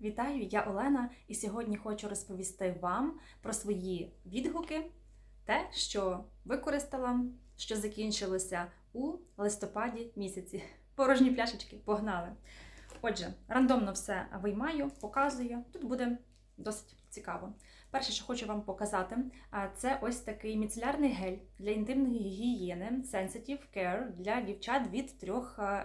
Вітаю, я Олена, і сьогодні хочу розповісти вам про свої відгуки, те, що використала, що закінчилося у листопаді місяці. Порожні пляшечки, погнали. Отже, рандомно все виймаю, показую. Тут буде досить цікаво. Перше, що хочу вам показати, це ось такий міцелярний гель для інтимної гігієни Sensitive Care для дівчат від 3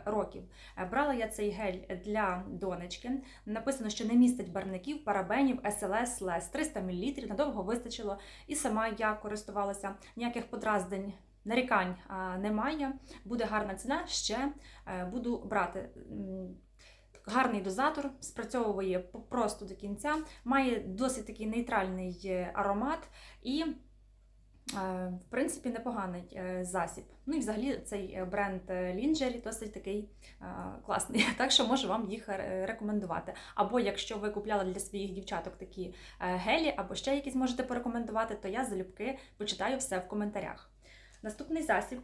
років. Е, Брала я цей гель для донечки. Написано, що не містить барвників, парабенів, СЛС, ЛЕС. 300 мл, надовго вистачило. І сама я користувалася. Ніяких подраздень, нарікань немає. Буде гарна ціна, ще е, буду брати. Гарний дозатор, спрацьовує просто до кінця, має досить такий нейтральний е, аромат і, е, в принципі, непоганий е, засіб. Ну і взагалі цей бренд Lingerie досить такий класний, так що можу вам їх рекомендувати. Або якщо ви купляли для своїх дівчаток такі гелі, або ще якісь можете порекомендувати, то я залюбки почитаю все в коментарях. Наступний засіб.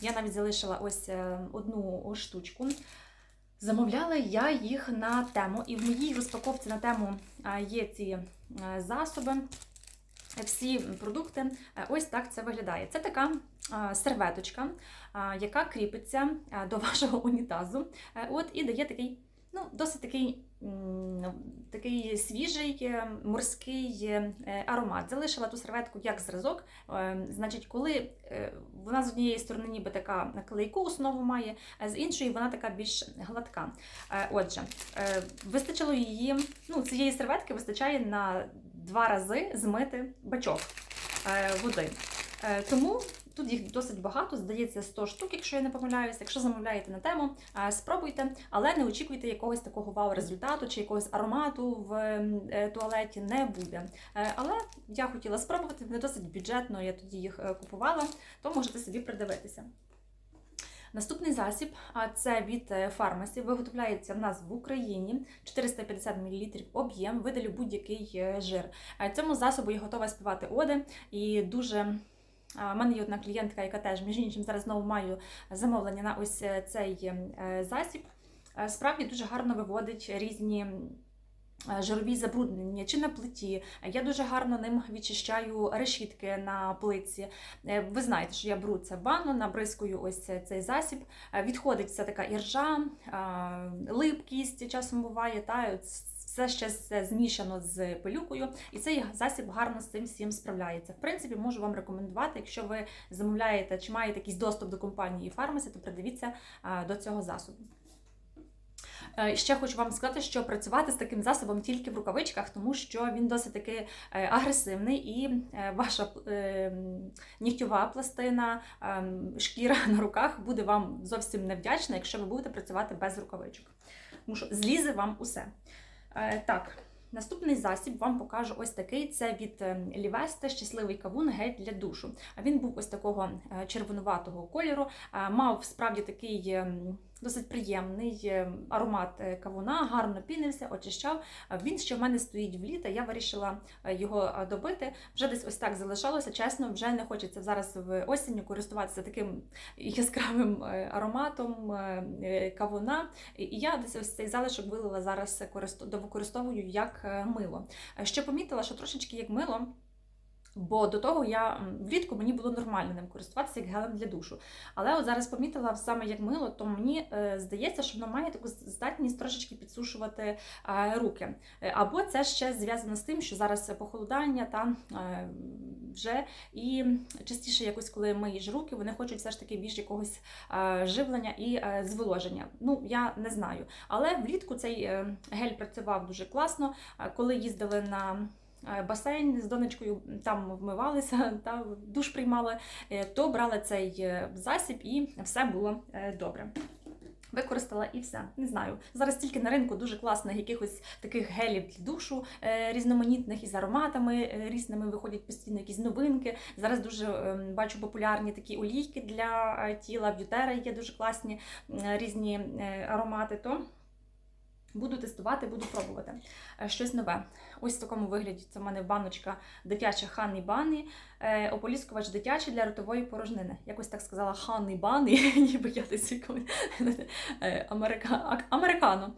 Я навіть залишила ось одну штучку. Замовляла я їх на тему, і в моїй розпаковці на тему є ці е, засоби, всі продукти. Е, Ось так це виглядає. Це така серветочка, яка кріпиться до вашого унітазу. Е, От і дає такий, ну, досить такий. Такий свіжий е, морський е, аромат. Залишила ту серветку як зразок. Е, Значить, коли вона з однієї сторони ніби така клейку основу має, а з іншої вона така більш гладка. Отже, вистачило її, ну, цієї серветки вистачає на два рази змити бачок води. Тому тут їх досить багато, здається, 100 штук, якщо я не помиляюся. Якщо замовляєте на тему, е, спробуйте, але не очікуйте якогось такого вау-результату чи якогось аромату в е, туалеті не буде. Е, Але я хотіла спробувати, не досить бюджетно, я тоді їх купувала, то можете собі придивитися. Наступний засіб це від фармасі. Виготовляється в нас в Україні 450 мл об'єм, видалю будь-який жир. Цьому засобу я готова співати оди і дуже. У мене є одна клієнтка, яка теж, між іншим, зараз знову маю замовлення на ось е, цей е, засіб. Е, Справді дуже гарно виводить різні жирові забруднення чи на плиті. Я дуже гарно ним відчищаю решітки на плитці. Е, Ви знаєте, що я беру це в ванну, набризкую ось цей засіб. Відходить вся така іржа, липкість часом буває, та все ще все змішано з пилюкою, і цей засіб гарно з цим всім справляється. В принципі, можу вам рекомендувати, якщо ви замовляєте чи маєте якийсь доступ до компанії фармасі, то придивіться до цього засобу. Е, Ще хочу вам сказати, що працювати з таким засобом тільки в рукавичках, тому що він досить таки е, агресивний і е, ваша м, нігтєва пластина, шкіра на руках буде вам зовсім невдячна, якщо ви будете працювати без рукавичок. Тому що злізе вам усе. Е, Так. Наступний засіб вам покажу ось такий. Це від Лівеста щасливий кавун гель для душу. А він був ось такого е, червонуватого кольору, е, мав справді такий ем, досить приємний е, аромат е, кавуна, гарно пінився, очищав. Він ще в мене стоїть в літа. Я вирішила е, його добити. Вже десь ось так залишалося. Чесно, вже не хочеться зараз в осінню користуватися таким яскравим ароматом кавуна. І я десь ось цей залишок вилила зараз довикористовую як мило. Ще помітила, що трошечки як мило. Бо до того я влітку мені було нормально ним користуватися як гелем для душу. Але от зараз помітила саме як мило, то мені е, здається, що воно має таку здатність трошечки підсушувати е, руки. Е, Або це ще зв'язано з тим, що зараз похолодання та вже і частіше, якось коли миєш руки, вони хочуть все ж таки більш якогось живлення і зволоження. Ну я не знаю. Але влітку цей гель працював дуже класно. Коли їздили на басейн з донечкою, там вмивалися та душ приймали, е, то брали цей е, засіб і все було е, добре. Використала і все. Не знаю. Зараз тільки на ринку дуже класних якихось таких гелів для душу е, різноманітних із ароматами е, різними виходять постійно якісь новинки. Зараз дуже е, бачу популярні такі олійки для е, тіла. В Ютера є дуже класні е, різні е, аромати. То Буду тестувати, буду пробувати. Е, Щось нове. Ось в такому вигляді це в мене баночка дитяча Ханні Бані, е, ополіскувач дитячий для ротової порожнини. Якось так сказала Ханні Бані, ніби я десь е, америка... американо.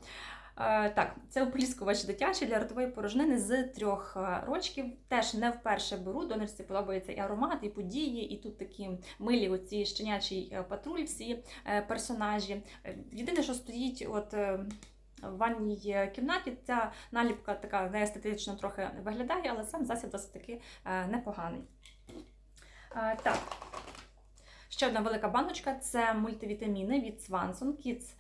Так, це ополіскувач дитячий для ротової порожнини з трьох рочків. Теж не вперше беру. Донорці подобається і аромат, і події, і тут такі милі оці щенячий патруль, всі персонажі. Єдине, що стоїть, от. Е, В ванній кімнаті ця наліпка така неестетично трохи виглядає, але сам засіб досить таки е, непоганий. Е, Так, ще одна велика баночка це мультивітаміни від Swanson Kids.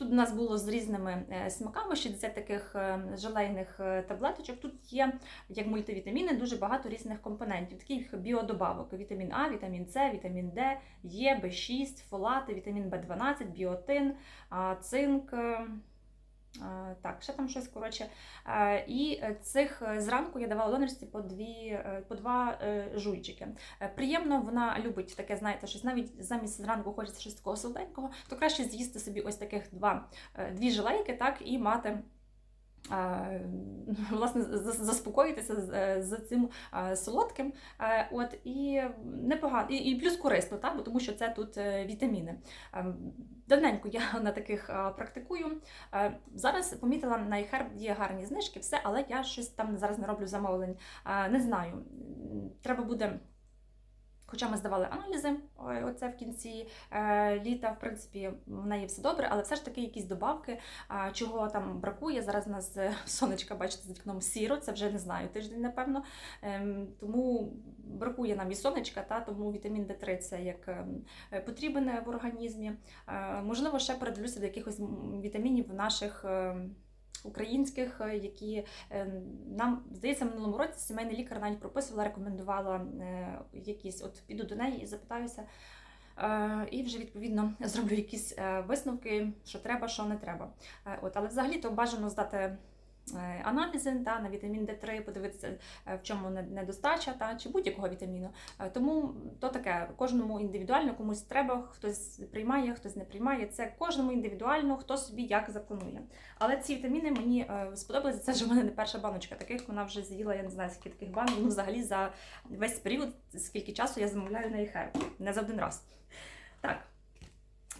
Тут у нас було з різними е, смаками 60 таких е, желейних е, таблеточок. Тут є як мультивітаміни дуже багато різних компонентів, таких біодобавок: вітамін А, вітамін С, вітамін Д, Е, В6, фолати, вітамін В12, біотин, цинк. Е, Так, ще там щось коротше. Е, І цих е, зранку я давала донорці по дві е, по два е, жуйчики. Е, Приємно, вона любить таке, знаєте, щось навіть замість зранку хочеться щось такого солоденького, то краще з'їсти собі ось таких два е, дві жилейки, так і мати. Власне, заспокоїтися з, е, цим солодким, Е, от і непогано, і, плюс корисно, так, бо тому що це тут е, вітаміни. Давненько я на таких практикую. Зараз помітила на iHerb є гарні знижки, все, але я щось там зараз не роблю замовлень. Не знаю. Треба буде. Хоча ми здавали аналізи, оце в кінці е, літа, в принципі, в неї все добре, але все ж таки якісь добавки, чого там бракує. Зараз у нас е, сонечка, бачите, за вікном сіро, це вже не знаю, тиждень, напевно. Ем, тому бракує нам і сонечка, та, тому вітамін Д3 це як ем, потрібен в організмі. Е, можливо, ще передивлюся до якихось вітамінів наших. Українських, е, які е, нам здається, в минулому році сімейний лікар навіть прописувала, рекомендувала е, якісь. От піду до неї і запитаюся, і вже відповідно зроблю якісь висновки, що треба, що не треба. От, але взагалі то бажано здати. Е, Аналізи та, на вітамін Д3, подивитися, е, в чому недостача та, чи будь-якого вітаміну. Е, Тому то таке, кожному індивідуально комусь треба, хтось приймає, хтось не приймає. Це кожному індивідуально, хто собі як запланує. Але ці вітаміни мені сподобалися. Це ж у мене не перша баночка таких. Вона вже з'їла, я не знаю, скільки таких банок. Ну, взагалі за весь період, скільки часу я замовляю на іхер. Не за один раз. Так.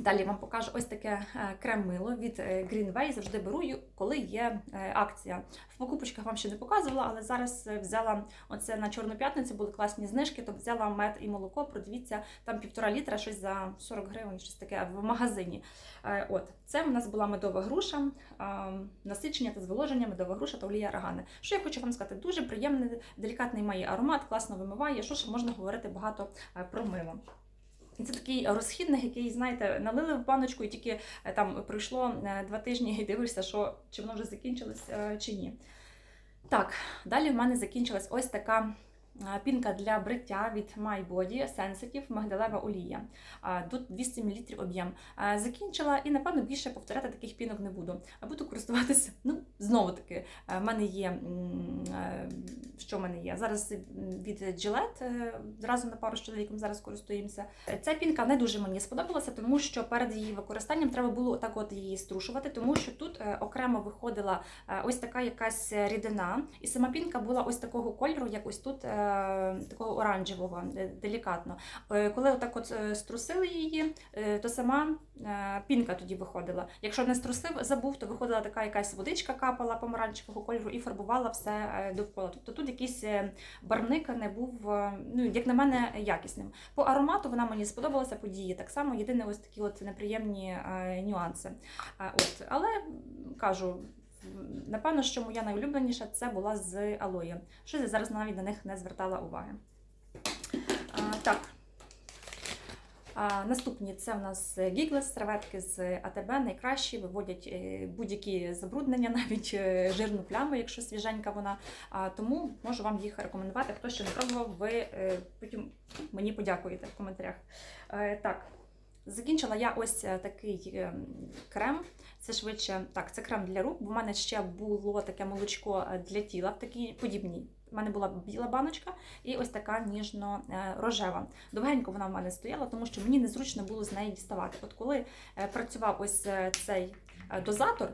Далі вам покажу ось таке е, крем-мило від е, Greenway. Завжди беру, коли є е, акція. В покупочках вам ще не показувала, але зараз взяла оце на Чорну п'ятницю, були класні знижки, то взяла мед і молоко. Продивіться, там півтора літра, щось за 40 гривень, щось таке в магазині. От, це в нас була медова груша, насичення та зволоження, медова груша та олія рагани. Що я хочу вам сказати? Дуже приємний, делікатний має аромат, класно вимиває. Що ж можна говорити багато про мило. Це такий розхідник, який, знаєте, налили в баночку, і тільки е, там пройшло е, два тижні і дивишся, що чи воно вже закінчилось е, чи ні. Так, далі в мене закінчилась ось така пінка для бриття від My Body Sensitive мигдалева олія. Тут 200 мл об'єм. Закінчила і, напевно, більше повторяти таких пінок не буду. А буду користуватися, ну, знову таки, е, в мене є, що в мене є? Зараз від Gillette, е, зразу на пару з чоловіком зараз користуємося. Ця пінка не дуже мені сподобалася, тому що перед її використанням треба було так от її струшувати, тому що тут е, окремо виходила е, ось така якась рідина, і сама пінка була ось такого кольору, як ось тут, такого оранжевого, е, делікатно. Е, Коли отак от е, струсили її, е, то сама е, пінка тоді виходила. Якщо не струсив, забув, то виходила така якась водичка капала помаранчевого кольору і фарбувала все е, довкола. Тобто тут якийсь е, барвник не був, е, ну як на мене, якісним. По аромату вона мені сподобалася, по дії так само. Єдине, ось такі от неприємні е, нюанси. Е, От, але кажу. Напевно, що моя найулюбленіша це була з алої. Щось я зараз навіть на них не звертала уваги. А, так. А, наступні це в нас гіглес, серветки з АТБ, найкращі, виводять е, будь-які забруднення, навіть е, жирну пляму, якщо свіженька вона. А, тому можу вам їх рекомендувати. Хто ще не пробував, ви е, потім мені подякуєте в коментарях. Е, так. Закінчила я ось е, такий е, крем. Це швидше так, це крем для рук, бо в мене ще було таке молочко е, для тіла в такій подібній. У мене була біла баночка і ось така ніжно-рожева. Довгенько вона в мене стояла, тому що мені незручно було з неї діставати. От коли працював ось цей дозатор,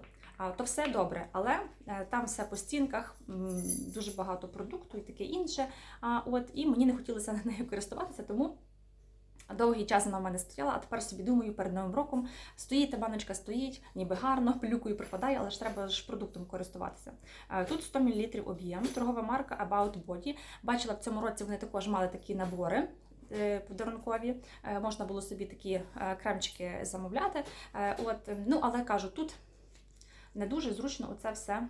то все добре, але там все по стінках, дуже багато продукту і таке інше. От, і мені не хотілося нею користуватися, тому Довгий час вона в мене стояла, а тепер собі думаю, перед новим роком стоїть та баночка стоїть, ніби гарно, пилюкою припадає, але ж треба ж продуктом користуватися. Е, Тут 100 мл об'єм, торгова марка About Body. Бачила, в цьому році вони також мали такі набори. е, Подарункові Е, можна було собі такі кремчики замовляти. От, е, ну але кажу, тут не дуже зручно оце все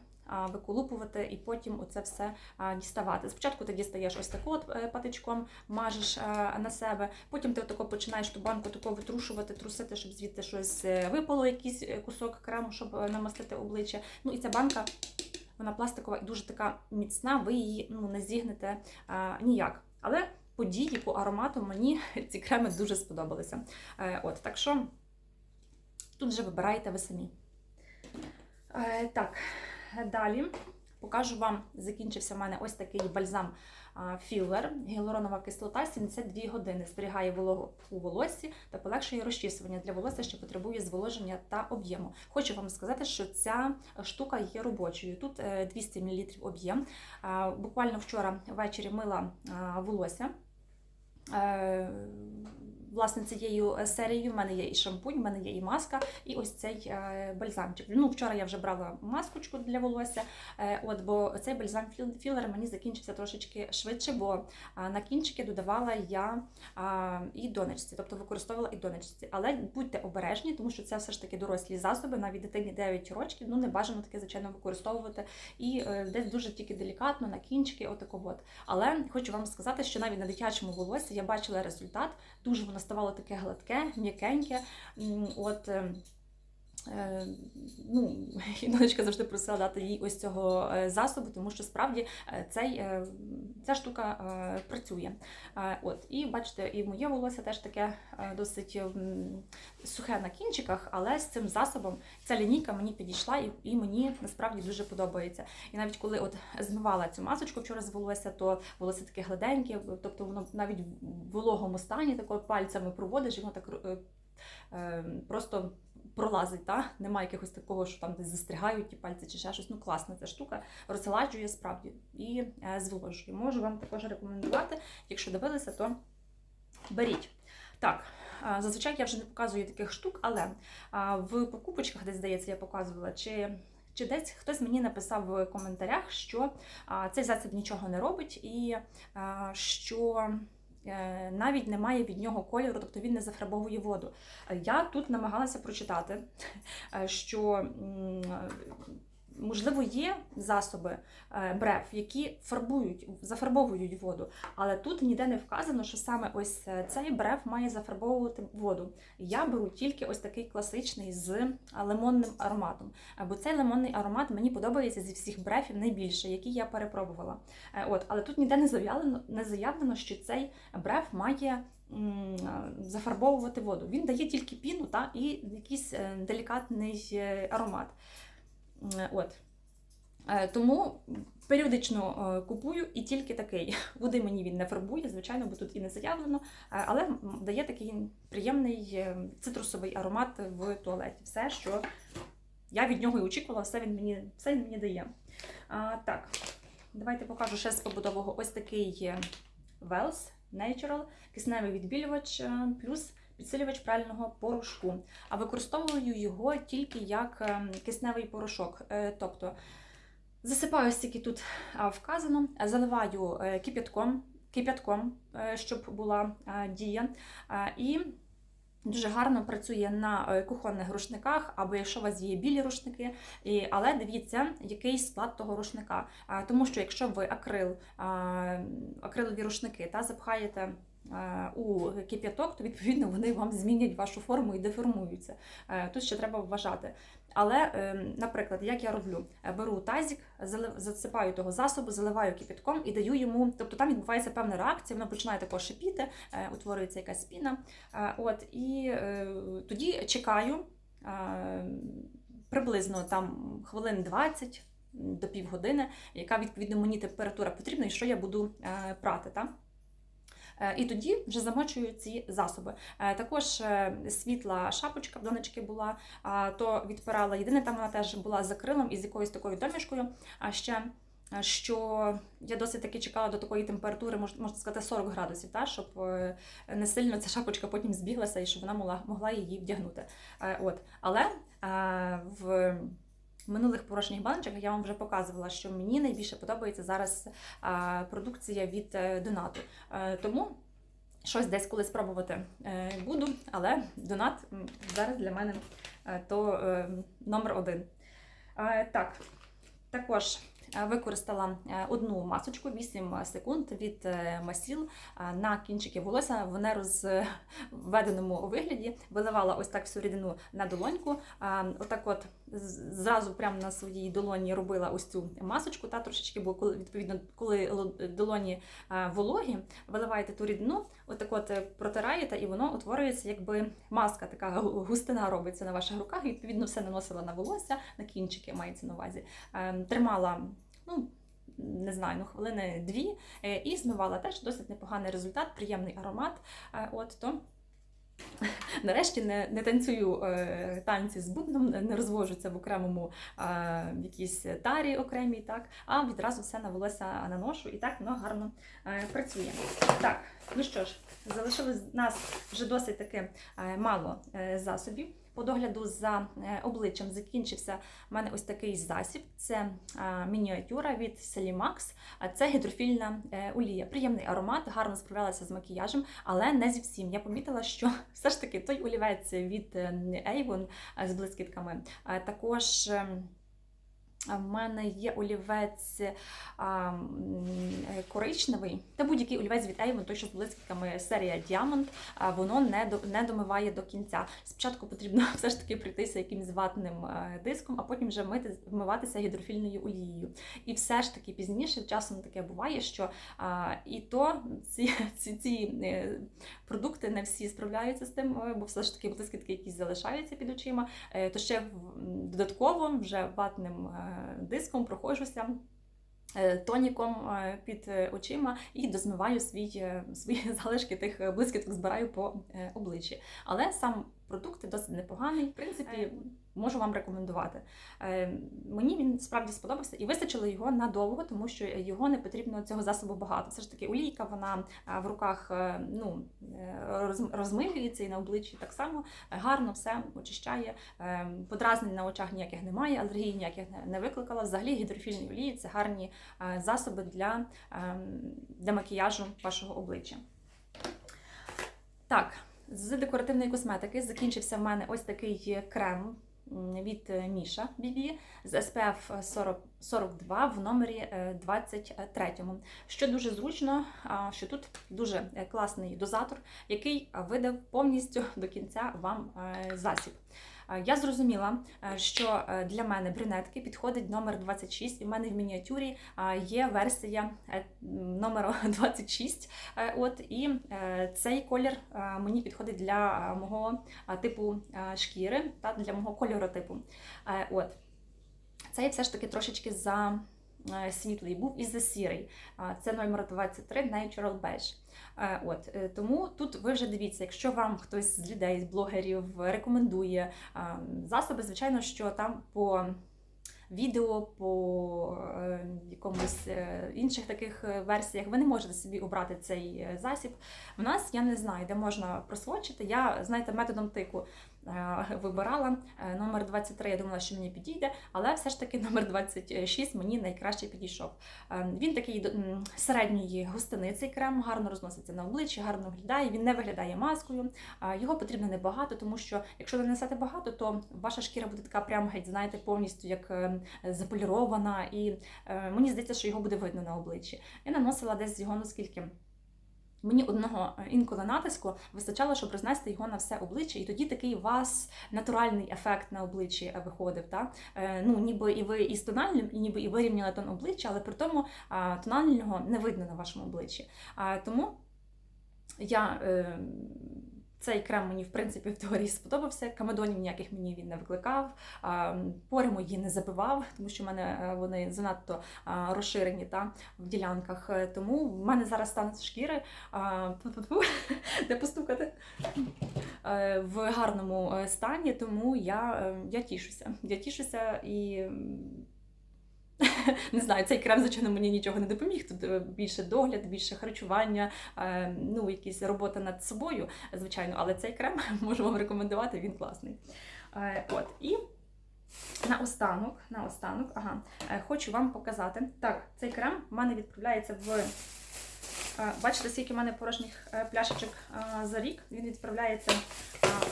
виколупувати і потім оце все діставати. Спочатку ти дістаєш ось таку от е, патичком, мажеш е, на себе, потім ти отако починаєш ту банку тако витрушувати, трусити, щоб звідти щось е, випало, якийсь кусок крему, щоб намастити обличчя. Ну і ця банка. Вона пластикова і дуже така міцна, ви її ну, не зігнете а, ніяк. Але по дії, по аромату мені ці креми дуже сподобалися. Е, от, так що тут вже вибираєте ви самі. Е, так, далі покажу вам, закінчився в мене ось такий бальзам а, філер, гіалуронова кислота 72 години. Зберігає вологу у волоссі та полегшує розчісування для волосся, що потребує зволоження та об'єму. Хочу вам сказати, що ця штука є робочою. Тут е, 200 мл об'єм. Буквально вчора ввечері мила волосся. Е, Власне, цією серією в мене є і шампунь, в мене є і маска, і ось цей е, бальзамчик. Ну, вчора я вже брала маскочку для волосся, е, от, бо цей бальзам філер мені закінчився трошечки швидше, бо на кінчики додавала я і донечці, тобто використовувала і донечці. Але будьте обережні, тому що це все ж таки дорослі засоби, навіть дитині 9 років, ну не бажано таке, звичайно, використовувати. І десь дуже тільки делікатно на кінчики, отако от. Але хочу вам сказати, що навіть на дитячому волосі я бачила результат. Дуже воно ставало таке гладке, м'якеньке. От. Е, Ну, Іноночка завжди просила дати їй ось цього е, засобу, тому що справді е, цей, ця штука працює. От, і бачите, і моє волосся теж таке досить сухе на кінчиках, але з цим засобом ця лінійка мені підійшла і, і мені насправді дуже подобається. І навіть коли от змивала цю масочку вчора з волосся, то волосся таке гладеньке, тобто воно навіть в вологому стані тако пальцями проводиш, і воно так е, е, просто пролазить. Та? Немає якогось такого, що там десь застрягають ті пальці чи ще щось. Ну класна ця штука, розгладжує справді і е, зволожує. Можу вам також рекомендувати, якщо дивилися, то беріть. Так, а, зазвичай я вже не показую таких штук, але а, в покупочках, десь здається, я показувала, чи, чи десь хтось мені написав в коментарях, що а, цей засіб нічого не робить, і а, що е, навіть немає від нього кольору, тобто він не зафарбовує воду. Е, Я тут намагалася прочитати, е, що можливо є засоби е, брев, які фарбують, зафарбовують воду. Але тут ніде не вказано, що саме ось е, цей брев має зафарбовувати воду. Я беру тільки ось такий класичний з лимонним ароматом. Бо цей лимонний аромат мені подобається зі всіх брефів найбільше, які я перепробувала. Е, От, але тут ніде не заявлено, не заявлено, що цей бреф має. Зафарбовувати воду. Він дає тільки піну та, і якийсь делікатний аромат. М, От. Е, Тому періодично е, купую і тільки такий. Води мені він не фарбує, звичайно, бо тут і не заявлено, е, але дає такий приємний е, цитрусовий аромат в туалеті. Все, що я від нього і очікувала, все він мені, все він мені дає. А, так, давайте покажу ще з побутового ось такий е, Wells Natural, кисневий відбілювач е, плюс підсилювач прального порошку. А використовую його тільки як ем, кисневий порошок. Е, Тобто засипаю стільки тут вказано, заливаю е, кип'ятком, кип'ятком, е, щоб була е, дія. Е, І Дуже гарно працює на е, кухонних рушниках, або якщо у вас є білі рушники, але дивіться, який склад того рушника. Тому що якщо ви акрил, акрилові рушники та запхаєте у кип'яток, то відповідно вони вам змінять вашу форму і деформуються. Е, Тут ще треба вважати. Але, е, наприклад, як я роблю, Е, беру тазик, засипаю того засобу, заливаю кипятком і даю йому, тобто там відбувається певна реакція, воно починає також шипіти, е, утворюється якась піна. Е, От, і е, тоді чекаю е, приблизно там хвилин 20 до півгодини, яка відповідно мені температура потрібна і що я буду е, прати. Та? Е, І тоді вже замочую ці засоби. Е, Також е, світла шапочка в донечки була, то відпирала. Єдине, там вона теж була з акрилом і з якоюсь такою домішкою. А ще що я досить таки чекала до такої температури, можна сказати, 40 градусів, та, щоб не сильно ця шапочка потім збіглася і щоб вона могла, могла її вдягнути. От. Але е, в минулих порожніх баночках я вам вже показувала, що мені найбільше подобається зараз продукція від е, донату. Е, Тому щось десь колись спробувати е, буду, але донат зараз для мене то номер один. Так, також використала одну масочку 8 секунд від масіл на кінчики волосся в нерозведеному вигляді. Виливала ось так всю рідину на долоньку. Отак от зразу прямо на своїй долоні робила ось цю масочку, та трошечки, бо коли відповідно, коли долоні е, вологі, виливаєте ту рідину, отак от е, протираєте, і воно утворюється, якби маска, така густина робиться на ваших руках. І відповідно все наносила на волосся, на кінчики мається на увазі. Ем, Тримала, ну. Не знаю, ну хвилини дві е, і змивала теж досить непоганий результат, приємний аромат. Е, От то нарешті не, не танцюю е, танці з бубном, не розвожуся в окремому е, якійсь тарі окремій, так, а відразу все на волосся наношу і так воно гарно е, працює. Так, ну що ж, залишилось нас вже досить таки е, мало е, засобів. По догляду за е, обличчям закінчився в мене ось такий засіб. Це е, мініатюра від Selimax. Це гідрофільна е, олія. Приємний аромат, гарно справлялася з макіяжем, але не зі всім. Я помітила, що все ж таки той олівець від Avon з блискітками також. В мене є олівець а, е, коричневий, та будь-який олівець від Avon, той, що з блискітками серія а, воно не, до, не домиває до кінця. Спочатку потрібно все ж таки прийтися якимось ватним е, диском, а потім вже мити, вмиватися гідрофільною олією. І все ж таки пізніше часом таке буває, що а, і то ці, ці, ці е, продукти не всі справляються з тим, бо все ж таки блискітки якісь залишаються під очима. То ще в- додатково вже ватним диском проходжуся. е, Тоніком е, під е, очима і дозмиваю свій, свої залишки тих блискіток збираю по обличчі. Але сам продукт досить непоганий. В принципі, можу вам рекомендувати. Е, Мені він справді сподобався і вистачило його надовго, тому що його не потрібно цього засобу багато. Все ж таки, олійка вона е, в руках е, ну, е, розмилюється і на обличчі так само гарно все очищає. Е, Подразнень на очах ніяких немає, алергії ніяких не- викликала. Взагалі гідрофільні олії це гарні засоби для, для макіяжу вашого обличчя. Так, з декоративної косметики закінчився в мене ось такий крем від е, Міша Бібі з SPF 40, 42 в номері е, 23. Що дуже зручно, що тут дуже е, класний дозатор, який видав повністю до кінця вам е, засіб. Е, Я зрозуміла, е, що е, для мене брюнетки підходить номер 26, і в мене в мініатюрі є версія номеру номер 26. Е, От і цей колір мені підходить для мого типу шкіри та для мого кольоротипу. типу. От я все ж таки трошечки за світлий був і за сірий. Е, Це номер 23 Natural Beige. Е, От е, тому тут ви вже дивіться, якщо вам хтось з людей, з блогерів рекомендує е, засоби, звичайно, що там по відео, по е, якомусь е, інших таких е, версіях ви не можете собі обрати цей е, засіб. В нас я не знаю, де можна просвочити. Я знаєте, методом тику е, вибирала Е, номер 23, Я думала, що мені підійде, але все ж таки номер 26 мені найкраще підійшов. Е, Він такий середньої густини цей крем, гарно розноситься на обличчі, гарно виглядає. Він не виглядає маскою. Е, Його потрібно небагато, тому що якщо нанесете багато, то ваша шкіра буде така прям геть, знаєте, повністю як е, заполірована. І е, мені здається, що його буде видно на обличчі. Я наносила десь його, ну скільки. Мені одного е, інколи натиску вистачало, щоб рознести його на все обличчя, і тоді такий у вас натуральний ефект на обличчі е, виходив. Та? Е, Ну, ніби і ви із тональним, і ніби і вирівняли тон обличчя, але при тому тонального не видно на вашому обличчі. Тому я. Цей крем мені в принципі в теорії сподобався. Камедонів ніяких мені він не викликав, пори мої не забивав, тому що в мене е, вони занадто розширені та, в ділянках. Е, Тому в мене зараз стан шкіри де постукати е, в гарному стані, тому я, е, я тішуся. Я тішуся і. не знаю, цей крем, звичайно, мені нічого не допоміг. Тут е, більше догляд, більше харчування, е, ну, якісь робота над собою, звичайно, але цей крем можу вам рекомендувати, він класний. Е, От, і наостанок, наостанок, ага, хочу вам показати. Так, цей крем в мене відправляється в. Бачите, скільки в мене порожніх пляшечок за рік. Він відправляється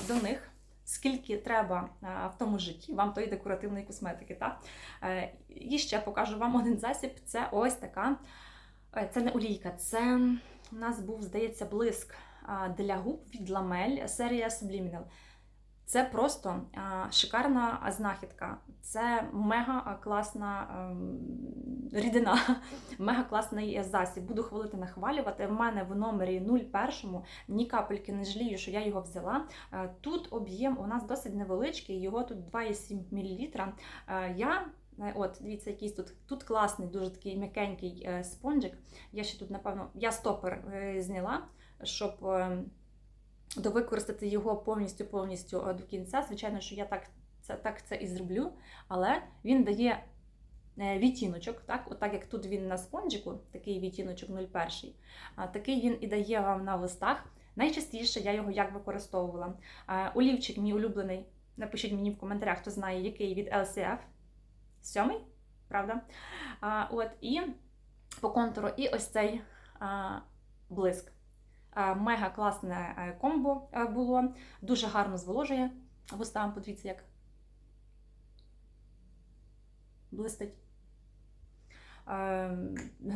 до них. Скільки треба е, в тому житті вам тої декоративної косметики. Так? Е, І ще покажу вам один засіб. Це ось така. е, Це не олійка, це у нас був, здається, блиск для губ від ламель серія Subliminal. Це просто шикарна знахідка. Це мега класна ем, рідина, мега класний засіб. Буду хвалити, нахвалювати. В мене в номері 01 ні капельки не жалію, що я його взяла. Е, Тут об'єм у нас досить невеличкий, його тут 2,7 мл. Е, Я Е, От, дивіться, якийсь тут. Тут класний, дуже такий м'якенький спонжик. Я ще тут, напевно, я стопер зняла, щоб е, довикористати його повністю повністю е, до кінця. Звичайно, що я так це, так це і зроблю, але він дає е, відтіночок, так, от як тут він на спонжику, такий відтіночок 01, а такий він і дає вам на листах. Найчастіше я його як використовувала. Е, Олівчик мій улюблений. Напишіть мені в коментарях, хто знає, який від LCF. Сьомий, правда? А, от, і по контуру, і ось цей а, блиск. А, мега класне е, комбо е, було, дуже гарно зволожує вуста. Подивіться, як блистить. Е,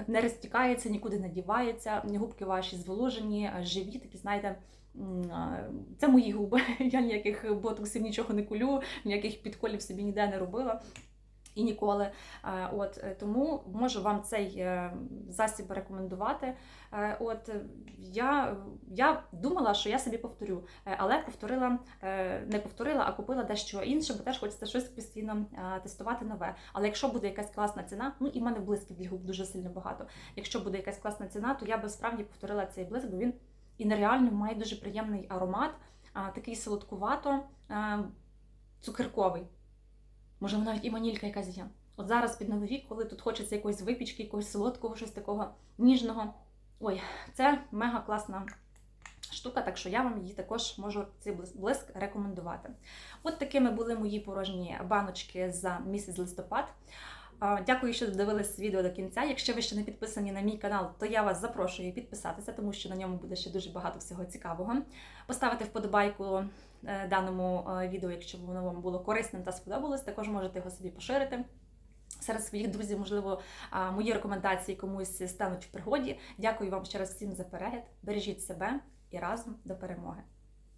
Не розтікається, нікуди не дівається. Губки ваші зволожені, е, живі, такі, знаєте, е, це мої губи. Я ніяких ботоксів нічого не кулю, ніяких підколів собі ніде не робила і ніколи. Е, От е, тому можу вам цей е, засіб рекомендувати. От я, я думала, що я собі повторю, але повторила не повторила, а купила дещо інше, бо теж хочеться щось постійно тестувати нове. Але якщо буде якась класна ціна, ну і в мене блисків для губ дуже сильно багато. Якщо буде якась класна ціна, то я би справді повторила цей блиск, бо він і нереально має дуже приємний аромат, такий солодкувато, цукерковий. Може, навіть і ванілька якась є. От зараз під новий рік, коли тут хочеться якоїсь випічки, якогось солодкого, щось такого ніжного. Ой, це мега класна штука, так що я вам її також можу цей блиск- рекомендувати. От такими були мої порожні баночки за місяць листопад. Дякую, що додивились відео до кінця. Якщо ви ще не підписані на мій канал, то я вас запрошую підписатися, тому що на ньому буде ще дуже багато всього цікавого. Поставити вподобайку даному е, відео, якщо воно вам було корисним та сподобалось. Також можете його собі поширити. Серед своїх друзів, можливо, мої рекомендації комусь стануть в пригоді. Дякую вам ще раз всім за перегляд. Бережіть себе і разом до перемоги.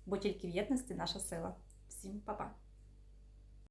Бо тільки в єдності наша сила. Всім па-па!